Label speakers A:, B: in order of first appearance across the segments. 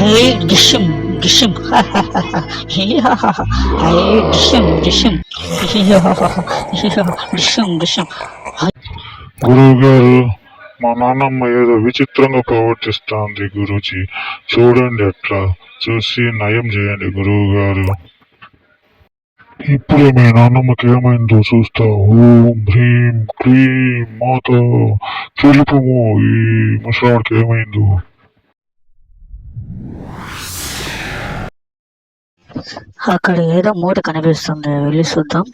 A: High దృశ్యం డిషం high దృశ్యం దృశ్యం దృశ్యం దృశ్యం
B: గురువు గారు మా నాన్నమ్మ ఏదో విచిత్రంగా ప్రవర్తిస్తోంది గురూజీ. చూడండి ఎట్లా చూసి నయం చేయండి గురువు గారు ఇప్పుడే మీ నాన్నమ్మకి ఏమైందో చూస్తా. ఓం హ్రీం క్లీం మాత. తెలుపము ఈ ముసలాడికి ఏమైందో.
A: అక్కడ ఏదో మూట కనిపిస్తుంది. వెళ్ళి చూద్దాం.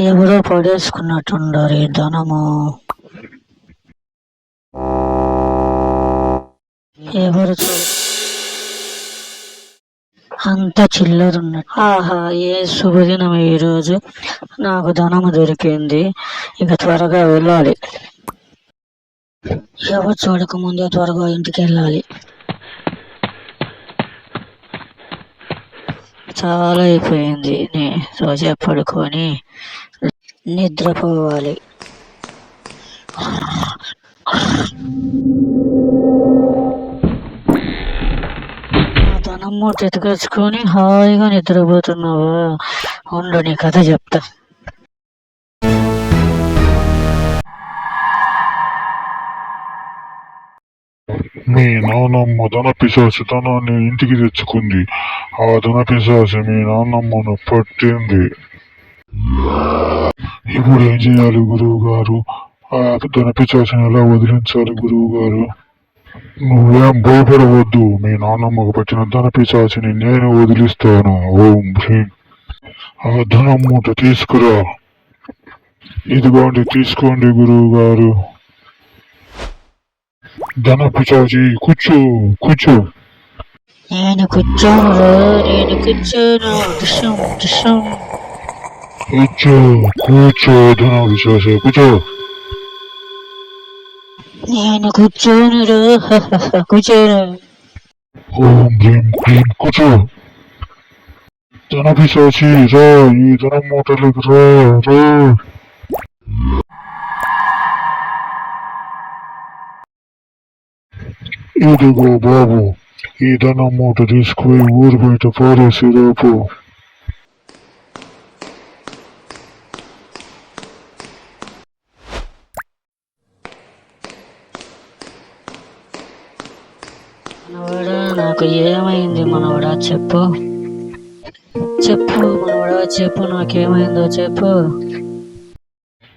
A: ఎవరో పడేసుకున్నట్టుండారు ఈ ధనము. ఎవరు చూ అంత చిల్లరున్నట్టు ఆహా ఏ శుభదినం ఈరోజు నాకు ధనము దొరికింది. ఇక త్వరగా వెళ్ళాలి. ఎవరు చూడక ముందే త్వరగా ఇంటికి వెళ్ళాలి. చాలా అయిపోయింది. రోజే పడుకొని నిద్రపోవాలి. ఆ ఎత్తుకొచ్చుకొని హాయిగా నిద్రపోతున్నావా? ఉండు నీ కథ చెప్తా.
B: మీ నాన్నమ్మ ధన పిశాచి ధనాన్ని ఇంటికి తెచ్చుకుంది. ఆ ధన పిశాచి మీ నాన్నమ్మను పట్టింది. ఇప్పుడు ఏం చేయాలి గురువు గారు ఆ ధన పిశాచిని ఎలా వదిలించాలి గురువు గారు నువ్వేం భయపడవద్దు. మీ నాన్నమ్మకు పట్టిన ధన పిశాచిని నేను వదిలిస్తాను. ఓం హ్రీం. ఆ ధనం మూట తీసుకురా. ఇదిగోండి తీసుకోండి గురువు గారు ధన పిశాచి కూర్చో కూర్చో.
A: నేను కూర్చోను నేను కూర్చోను.
B: కూర్చో కూర్చో ధన పిశాచి కూర్చో.
A: నేను కూర్చోను రా, కూర్చోను
B: ఓం భీం క్లీం కూర్చో ధన పిశాచి రా ఈ ధనం మూటలకు రా రా ఇదిగో బాబు ఈ ధనం మూట తీసుకుపోయి ఊరు బయట పారేసి రేపు
A: మనవడా నాకు ఏమైంది మనవడా చెప్పు. చెప్పు మనవడా చెప్పు నాకేమైందో చెప్పు.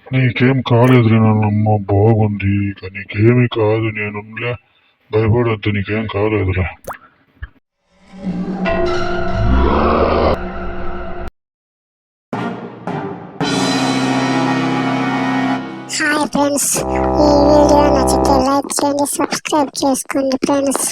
B: నీకేం కాలేదు నాన్నమ్మ బాగుంది ఇక నీకేమీ కాదు నేనులే భయపడొద్దు నీకేం కాలేదురా
C: హాయ్ ఫ్రెండ్స్ ఈ వీడియో నచ్చితే లైక్ చేయండి సబ్స్క్రైబ్ చేసుకోండి ఫ్రెండ్స్